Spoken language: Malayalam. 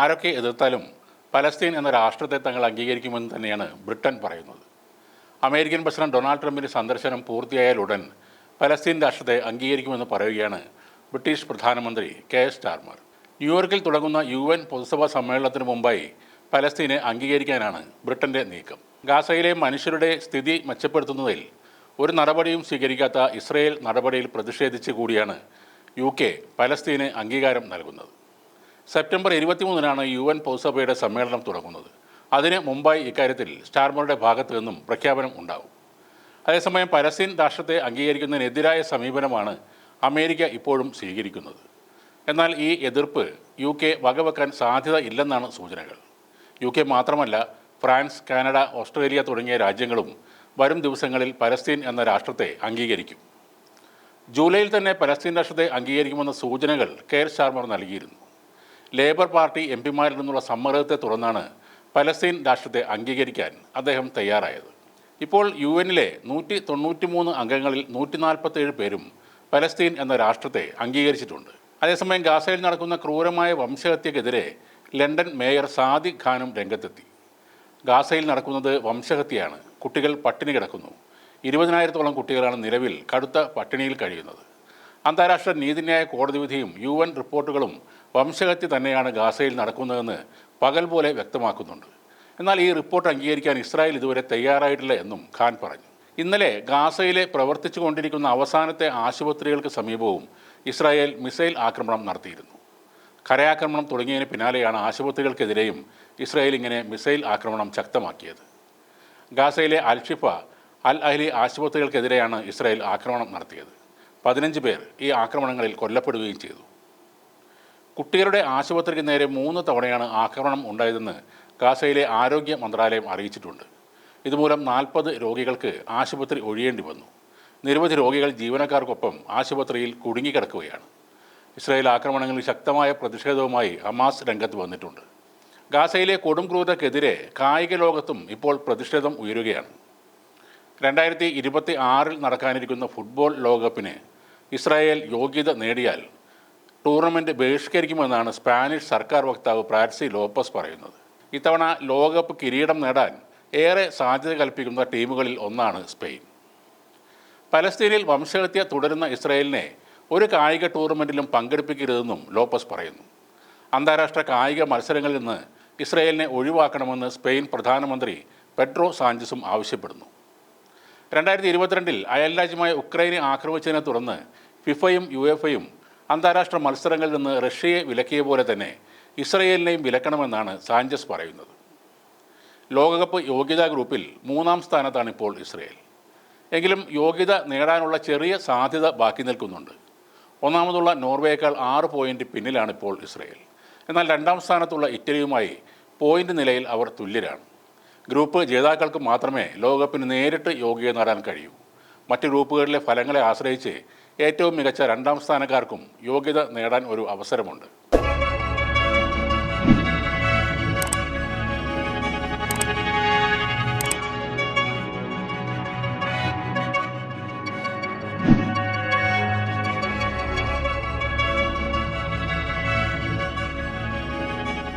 ആരൊക്കെ എതിർത്താലും പലസ്തീൻ എന്ന രാഷ്ട്രത്തെ തങ്ങൾ അംഗീകരിക്കുമെന്ന് തന്നെയാണ് ബ്രിട്ടൻ പറയുന്നത്. അമേരിക്കൻ പ്രസിഡന്റ് ഡൊണാൾഡ് ട്രംപിന്റെ സന്ദർശനം പൂർത്തിയായാൽ ഉടൻ പലസ്തീൻ രാഷ്ട്രത്തെ അംഗീകരിക്കുമെന്ന് പറയുകയാണ് ബ്രിട്ടീഷ് പ്രധാനമന്ത്രി കെ. എസ്. സ്റ്റാർമർ. ന്യൂയോർക്കിൽ തുടങ്ങുന്ന യു എൻ പൊതുസഭാ സമ്മേളനത്തിന് മുമ്പായി പലസ്തീനെ അംഗീകരിക്കാനാണ് ബ്രിട്ടന്റെ നീക്കം. ഗാസയിലെ മനുഷ്യരുടെ സ്ഥിതി മെച്ചപ്പെടുത്തുന്നതിൽ ഒരു നടപടിയും സ്വീകരിക്കാത്ത ഇസ്രയേൽ നടപടിയിൽ പ്രതിഷേധിച്ച് കൂടിയാണ് യു കെ പലസ്തീന് അംഗീകാരം നൽകുന്നത്. സെപ്റ്റംബർ ഇരുപത്തിമൂന്നിനാണ് യു എൻ പൊതുസഭയുടെ സമ്മേളനം തുടങ്ങുന്നത്. അതിന് മുമ്പായി ഇക്കാര്യത്തിൽ സ്റ്റാർമറുടെ ഭാഗത്തു നിന്നും പ്രഖ്യാപനം ഉണ്ടാകും അതേസമയം പലസ്തീൻ രാഷ്ട്രത്തെ അംഗീകരിക്കുന്നതിനെതിരായ സമീപനമാണ് അമേരിക്ക ഇപ്പോഴും സ്വീകരിക്കുന്നത്. എന്നാൽ ഈ എതിർപ്പ് യു കെ വകവെക്കാൻ സാധ്യത ഇല്ലെന്നാണ് സൂചനകൾ. യു കെ മാത്രമല്ല ഫ്രാൻസ് കാനഡ ഓസ്ട്രേലിയ തുടങ്ങിയ രാജ്യങ്ങളും വരും ദിവസങ്ങളിൽ പലസ്തീൻ എന്ന രാഷ്ട്രത്തെ അംഗീകരിക്കും. ജൂലൈയിൽ തന്നെ പലസ്തീൻ രാഷ്ട്രത്തെ അംഗീകരിക്കുമെന്ന സൂചനകൾ കെയർ ശാർമർ നൽകിയിരുന്നു. ലേബർ പാർട്ടി എം പിമാരിൽ നിന്നുള്ള സമ്മർദ്ദത്തെ തുടർന്നാണ് പലസ്തീൻ രാഷ്ട്രത്തെ അംഗീകരിക്കാൻ അദ്ദേഹം തയ്യാറായത്. ഇപ്പോൾ യു എന്നിലെ നൂറ്റി തൊണ്ണൂറ്റി മൂന്ന് അംഗങ്ങളിൽ നൂറ്റി നാൽപ്പത്തേഴ് പേരും പലസ്തീൻ എന്ന രാഷ്ട്രത്തെ അംഗീകരിച്ചിട്ടുണ്ട്. അതേസമയം ഗാസയിൽ നടക്കുന്ന ക്രൂരമായ വംശഹത്യക്കെതിരെ ലണ്ടൻ മേയർ സാദി ഖാനും രംഗത്തെത്തി. ഗാസയിൽ നടക്കുന്നത് വംശഹത്യയാണ്. കുട്ടികൾ പട്ടിണി കിടക്കുന്നു. ഇരുപതിനായിരത്തോളം കുട്ടികളാണ് നിലവിൽ കടുത്ത പട്ടിണിയിൽ കഴിയുന്നത്. അന്താരാഷ്ട്ര നീതിന്യായ കോടതി വിധിയും യു റിപ്പോർട്ടുകളും വംശഹത്യ തന്നെയാണ് ഗാസയിൽ നടക്കുന്നതെന്ന് പകൽ പോലെ വ്യക്തമാക്കുന്നുണ്ട്. എന്നാൽ ഈ റിപ്പോർട്ട് അംഗീകരിക്കാൻ ഇസ്രായേൽ ഇതുവരെ തയ്യാറായിട്ടില്ല എന്നും ഖാൻ പറഞ്ഞു. ഇന്നലെ ഗാസയിലെ പ്രവർത്തിച്ചു കൊണ്ടിരിക്കുന്ന അവസാനത്തെ ആശുപത്രികൾക്ക് സമീപവും ഇസ്രായേൽ മിസൈൽ ആക്രമണം നടത്തിയിരുന്നു. കരയാക്രമണം തുടങ്ങിയതിന് പിന്നാലെയാണ് ആശുപത്രികൾക്കെതിരെയും ഇസ്രായേൽ ഇങ്ങനെ മിസൈൽ ആക്രമണം ശക്തമാക്കിയത്. ഗാസയിലെ അൽഷിഫ അൽ അഹ്ലി ആശുപത്രികൾക്കെതിരെയാണ് ഇസ്രായേൽ ആക്രമണം നടത്തിയത്. പതിനഞ്ച് പേർ ഈ ആക്രമണങ്ങളിൽ കൊല്ലപ്പെടുകയും ചെയ്തു. കുട്ടികളുടെ ആശുപത്രിക്ക് നേരെ മൂന്ന് തവണയാണ് ആക്രമണം ഉണ്ടായതെന്ന് ഗാസയിലെ ആരോഗ്യ മന്ത്രാലയം അറിയിച്ചിട്ടുണ്ട്. ഇതുമൂലം നാൽപ്പത് രോഗികൾക്ക് ആശുപത്രി ഒഴിയേണ്ടി വന്നു. നിരവധി രോഗികൾ ജീവനക്കാർക്കൊപ്പം ആശുപത്രിയിൽ കുടുങ്ങിക്കിടക്കുകയാണ്. ഇസ്രായേൽ ആക്രമണങ്ങളിൽ ശക്തമായ പ്രതിഷേധവുമായി ഹമാസ് രംഗത്ത് വന്നിട്ടുണ്ട്. ഗാസയിലെ കൊടും ക്രൂരതയ്ക്കെതിരെ കായിക ലോകത്തും ഇപ്പോൾ പ്രതിഷേധം ഉയരുകയാണ്. രണ്ടായിരത്തി ഇരുപത്തി ആറിൽ നടക്കാനിരിക്കുന്ന ഫുട്ബോൾ ലോകകപ്പിന് ഇസ്രായേൽ യോഗ്യത നേടിയാൽ ടൂർണമെന്റ് ബഹിഷ്കരിക്കുമെന്നാണ് സ്പാനിഷ് സർക്കാർ വക്താവ് പ്രാറ്റ്സി ലോപ്പസ് പറയുന്നത്. ഇത്തവണ ലോകകപ്പ് കിരീടം നേടാൻ ഏറെ സാധ്യത കൽപ്പിക്കുന്ന ടീമുകളിൽ ഒന്നാണ് സ്പെയിൻ. പലസ്തീനിൽ വംശഹത്യ തുടരുന്ന ഇസ്രായേലിനെ ഒരു കായിക ടൂർണമെന്റിലും പങ്കെടുപ്പിക്കരുതെന്നും ലോപ്പസ് പറയുന്നു. അന്താരാഷ്ട്ര കായിക മത്സരങ്ങളിൽ നിന്ന് ഇസ്രായേലിനെ ഒഴിവാക്കണമെന്ന് സ്പെയിൻ പ്രധാനമന്ത്രി പെട്രോ സാഞ്ചസും ആവശ്യപ്പെടുന്നു. രണ്ടായിരത്തി ഇരുപത്തിരണ്ടിൽ അയൽരാജ്യമായ ഉക്രൈനെ ആക്രമിച്ചതിനെ തുടർന്ന് ഫിഫയും യു എഫയും അന്താരാഷ്ട്ര മത്സരങ്ങളിൽ നിന്ന് റഷ്യയെ വിലക്കിയ പോലെ തന്നെ ഇസ്രയേലിനെയും വിലക്കണമെന്നാണ് സാഞ്ചസ് പറയുന്നത്. ലോകകപ്പ് യോഗ്യതാ ഗ്രൂപ്പിൽ മൂന്നാം സ്ഥാനത്താണ് ഇപ്പോൾ ഇസ്രയേൽ. എങ്കിലും യോഗ്യത നേടാനുള്ള ചെറിയ സാധ്യത ബാക്കി നിൽക്കുന്നുണ്ട്. ഒന്നാമതുള്ള നോർവേയേക്കാൾ ആറ് പോയിന്റ് പിന്നിലാണ് ഇപ്പോൾ ഇസ്രയേൽ. എന്നാൽ രണ്ടാം സ്ഥാനത്തുള്ള ഇറ്റലിയുമായി പോയിന്റ് നിലയിൽ അവർ തുല്യരാണ്. ഗ്രൂപ്പ് ജേതാക്കൾക്ക് മാത്രമേ ലോകകപ്പിന് നേരിട്ട് യോഗ്യത നേടാൻ കഴിയൂ. മറ്റ് ഗ്രൂപ്പുകളിലെ ഫലങ്ങളെ ആശ്രയിച്ച് ഏറ്റവും മികച്ച രണ്ടാം സ്ഥാനക്കാർക്കും യോഗ്യത നേടാൻ ഒരു അവസരമുണ്ട്.